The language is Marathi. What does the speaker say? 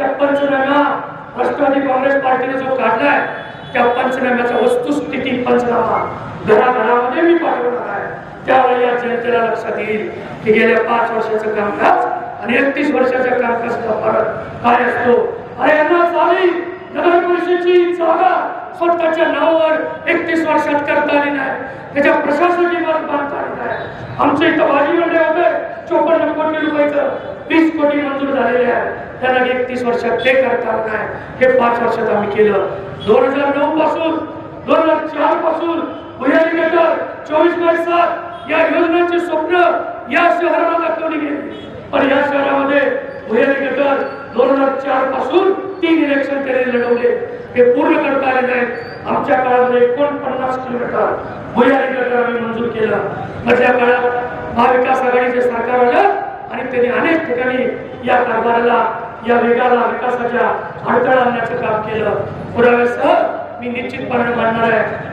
त्या पंचनाम्या राष्ट्रवादी काँग्रेस पार्टीने जो काढलाय त्या पंचनाम्याचा वस्तुस्थिती पंचनामा. घराघरामध्ये मी पाठवणार आहे. त्यावेळी या जनतेला लक्षात येईल की गेल्या पाच वर्षाचं कामकाज आणि एकतीस वर्षाच्या कामकाजाचा फरक काय असतो? अरे यांना चालेल नगर परिषदेची जागा स्वतःच्या नावावर एकतीस वर्षात करता आली नाही. त्याच्या प्रशासकीय इमारत बांधता आली नाही. आमच्या इथं भाजी मंडळ होते. चोपन्न कोटी रुपयाचं वीस कोटी मंजूर झालेले आहे. त्यांना एकतीस वर्षात ते करता आलं नाही. हे पाच वर्षात आम्ही केलं. दोन हजार नऊ पासून दोन हजार चारपासून भुयारी गटर चोवीस बाय सात या योजनांचे स्वप्न या शहराला दाखवली गेली. पण या शहरामध्ये भुयारी गटर दोन हजार चारपासून तीन इलेक्शन त्यांनी लढवले. हे पूर्ण करता आले नाहीत आमच्या काळामध्ये एकोणपन्नास किलोमीटर भुयारी गटर आम्ही मंजूर केला. मधल्या काळात महाविकास आघाडीचे सरकार आलं आणि त्यांनी अनेक ठिकाणी या कारभाराला या वेगाला विकासाच्या अडथळा आणण्याचं काम केलं. पुराव्यासह मी निश्चितपणे मानणार आहे.